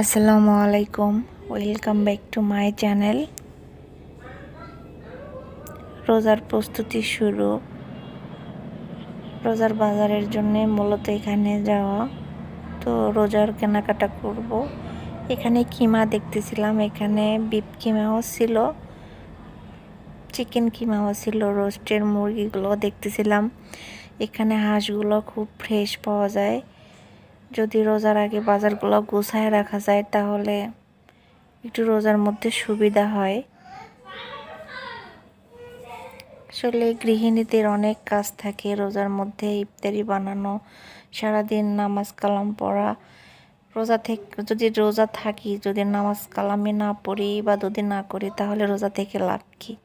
আসসালামু আলাইকুম। Welcome back to my channel রোজার প্রস্তুতি শুরু। রোজার বাজারের জন্য মূলত এখানে যাওয়া। তো রোজার কেনাকাটা করব। এখানে কিমা দেখতেছিলাম। এখানে বিপ কিমাও ছিল। চিকেন কিমাও ছিল। রোস্টের মুরগিগুলো দেখতেছিলাম। এখানে হাঁসগুলো খুব ফ্রেশ পাওয়া যায়। যদি রোজার আগে বাজারগুলো গুছায় রাখা যায়, তাহলে একটু রোজার মধ্যে সুবিধা হয়। আসলে গৃহিণীদের অনেক কাজ থাকে রোজার মধ্যে, ইফতারি বানানো, সারাদিন নামাজ কালাম পড়া। রোজা থেকে, যদি রোজা থাকি, যদি নামাজ কালামে না পড়ি বা যদি না করি, তাহলে রোজা থেকে লাভ কি?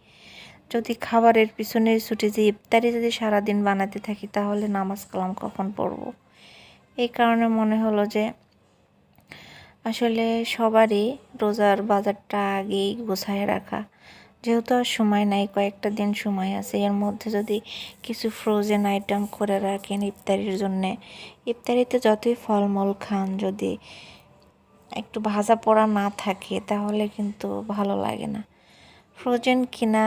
যদি খাবারের পিছনে ছুটে যে ইফতারি যদি সারাদিন বানাতে থাকি, তাহলে নামাজ কালাম কখন পড়ব? এই কারণে মনে হলো যে আসলে সবারই রোজার বাজারটা আগেই গোছায় রাখা। যেহেতু আর সময় নাই, কয়েকটা দিন সময় আছে, এর মধ্যে যদি কিছু ফ্রোজেন আইটেম করে রাখেন ইফতারির জন্যে, ইফতারিতে যতই ফলমূল খান, যদি একটু ভাজা পোড়া না থাকে, তাহলে কিন্তু ভালো লাগে না। ফ্রোজেন কিনা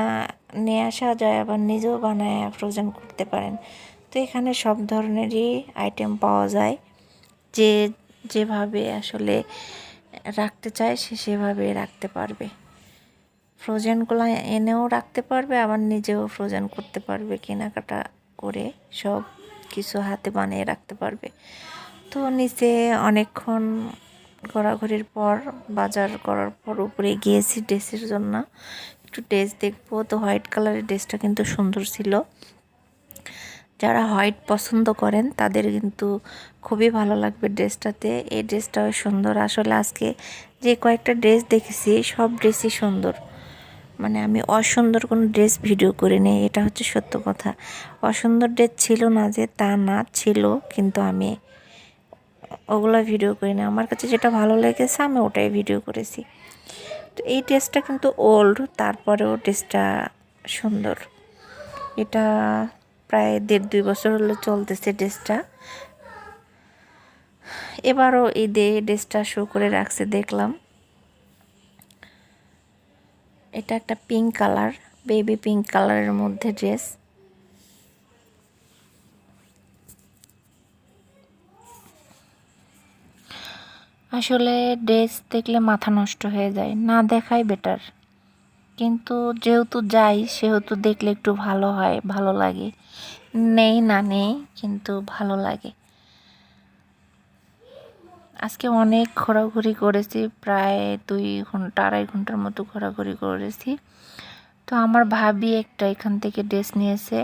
নিয়ে আসা যায়, আবার নিজেও বানায় ফ্রোজেন করতে পারেন। তো এখানে সব ধরনেরই আইটেম পাওয়া যায়। যে যেভাবে আসলে রাখতে চায় সে সেভাবে রাখতে পারবে। ফ্রোজেনগুলো এনেও রাখতে পারবে, আবার নিজেও ফ্রোজেন করতে পারবে কেনাকাটা করে, সব কিছু হাতে বানিয়ে রাখতে পারবে। তো নিচে অনেকক্ষণ ঘোরাঘুরির পর, বাজার করার পর উপরে গিয়েছি ড্রেসের জন্য। একটু ড্রেস দেখব, তো হোয়াইট কালারের ড্রেসটা কিন্তু সুন্দর ছিল। যারা হোয়াইট পছন্দ করেন, তাদের কিন্তু খুবই ভালো লাগবে ড্রেসটাতে। এই ড্রেসটাও সুন্দর। আসলে আজকে যে কয়েকটা ড্রেস দেখেছি, সব ড্রেসই সুন্দর। মানে আমি অসুন্দর কোনো ড্রেস ভিডিও করে নেই এটা হচ্ছে সত্য কথা। অসুন্দর ড্রেস ছিল না যে, তা না ছিল, কিন্তু আমি ওগুলো ভিডিও করি না আমার কাছে যেটা ভালো লেগেছে, আমি ওটাই ভিডিও করেছি। তো এই ড্রেসটা কিন্তু ওল্ড, তারপরেও ড্রেসটা সুন্দর। এটা প্রায় দেড় দুই বছর হলো চলতেছে ড্রেসটা। এবারও ঈদে ড্রেসটা শো করে রাখছে, দেখলাম। এটা একটা পিঙ্ক কালার বেবি পিঙ্ক কালারের মধ্যে ড্রেস আসলে ড্রেস দেখলে মাথা নষ্ট হয়ে যায়, না দেখাই বেটার কিন্তু যেহেতু যাই, সেহেতু দেখলে একটু ভালো হয়, ভালো লাগে। নেই না নেই, কিন্তু ভালো লাগে। আজকে অনেক ঘোরাঘুরি করেছি, প্রায় দুই ঘণ্টা, আড়াই ঘণ্টার মতো ঘোরাঘুরি করেছি। তো আমার ভাবি একটা এখান থেকে ড্রেস নিয়েছে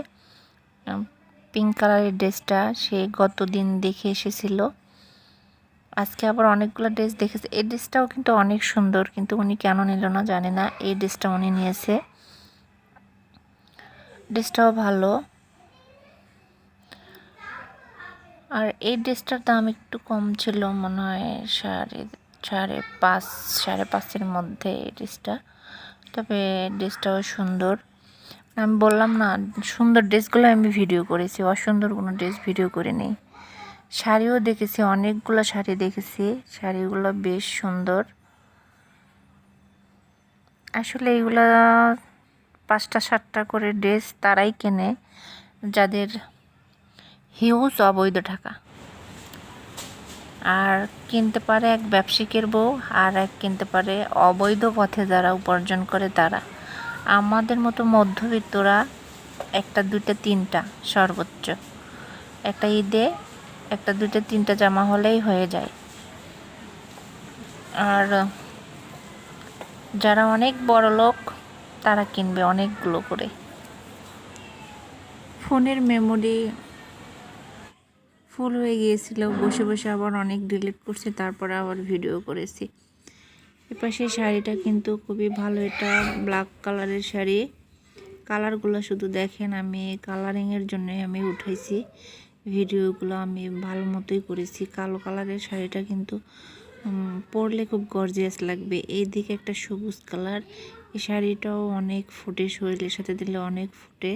পিঙ্ক কালারের ড্রেসটা, সে গত দিন দেখে এসেছিল। আজকে আবার অনেকগুলো ড্রেস দেখেছে। এই ড্রেসটাও কিন্তু অনেক সুন্দর, কিন্তু উনি কেন নিল না জানে না। এই ড্রেসটা উনি নিয়েছে। ড্রেসটাও ভালো। আর এই ড্রেসটার দাম একটু কম ছিল মনে হয় সাড়ে সাড়ে পাঁচ, সাড়ে পাঁচের মধ্যে এই ড্রেসটা তবে ড্রেসটাও সুন্দর। আমি বললাম না, সুন্দর ড্রেসগুলো আমি ভিডিও করেছি, অসুন্দর কোনো ড্রেস ভিডিও করে নেই শাড়িও দেখেছি, অনেকগুলো শাড়ি দেখেছি। শাড়িগুলো বেশ সুন্দর। আসলে এইগুলা পাঁচটা, সাতটা করে ড্রেস তারাই কেনে, যাদের হিউজ অবৈধ টাকা। আর কিনতে পারে এক ব্যবসায়িকের বউ, আর এক কিনতে পারে অবৈধ পথে যারা উপার্জন করে তারা। আমাদের মতো মধ্যবিত্তরা একটা, দুইটা, তিনটা সর্বোচ্চ। একটা ঈদে একটা, দুইটা, তিনটা জামা হলেই হয়ে যায়। আর যারা অনেক বড় লোক, তারা কিনবে অনেকগুলো করে। ফোনের মেমোরি ফুল হয়ে গিয়েছিল, বসে বসে আবার অনেক ডিলিট করছে, তারপরে আবার ভিডিও করেছি। এপাশে শাড়িটা কিন্তু খুবই ভালো, এটা ব্ল্যাক কালারের শাড়ি। কালারগুলো শুধু দেখেন আমি, কালারিংয়ের জন্যই আমি উঠাইছি। ভিডিওগুলো আমি ভালো মতোই করেছি। কালো কালারের শাড়িটা কিন্তু পরলে খুব গর্জিয়াস লাগবে। এই দিকে একটা সবুজ কালার। এই শাড়িটাও অনেক ফুটে, শরীরের সাথে দিলে অনেক ফুটে।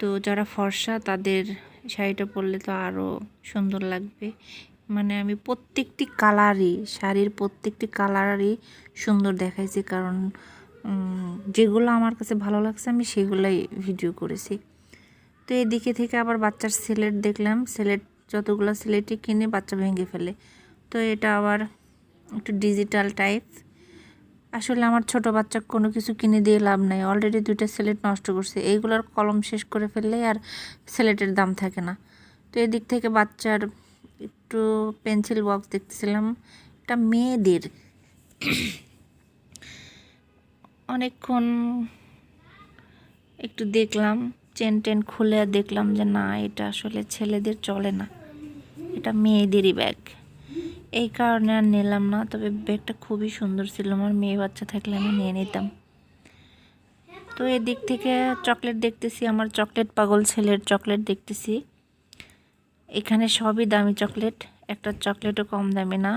তো যারা ফর্সা, তাদের শাড়িটা পরলে তো আরও সুন্দর লাগবে। মানে আমি প্রত্যেকটি কালারই, শাড়ির প্রত্যেকটি কালারই সুন্দর দেখাইছি কারণ যেগুলো আমার কাছে ভালো লাগছে আমি সেগুলাই ভিডিও করেছি। তো এদিকে থেকে আবার বাচ্চার সিলেট দেখলাম। সিলেট যতগুলো সিলেটই কিনে, বাচ্চা ভেঙে ফেলে। তো এটা আবার একটু ডিজিটাল টাইপ আসলে আমার ছোট বাচ্চা কোনো কিছু কিনে দিয়ে লাভ নাই। অলরেডি দুইটা সিলেট নষ্ট করছে। এইগুলোর কলম শেষ করে ফেললে আর সিলেটের দাম থাকে না। তো এদিক থেকে বাচ্চার একটু পেন্সিল বক্স দেখতেছিলাম। এটা মেয়েদের। অনেকক্ষণ একটু দেখলাম। চেন টেন খুলে দেখলাম যে না, এটা আসলে ছেলেদের চলে না। এটা মেয়েদেরই ব্যাগ এই কারণে আর নিলাম না, তবে ব্যাগটা খুবই সুন্দর ছিল। আমার মেয়ে বাচ্চা থাকলে আমি নিয়ে নিতাম। তো এদিক থেকে চকলেট দেখতেছি, আমার চকলেট পাগল ছেলের চকলেট দেখতেছি। এখানে সবই দামি চকলেট একটা চকলেটও কম দামি না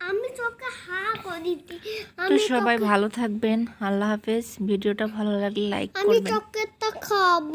আমি তোকে হা করি তো সবাই ভালো থাকবেন। আল্লাহ হাফেজ। ভিডিওটা ভালো লাগলে লাইক আমি করবেন। চকলেটটা খাব।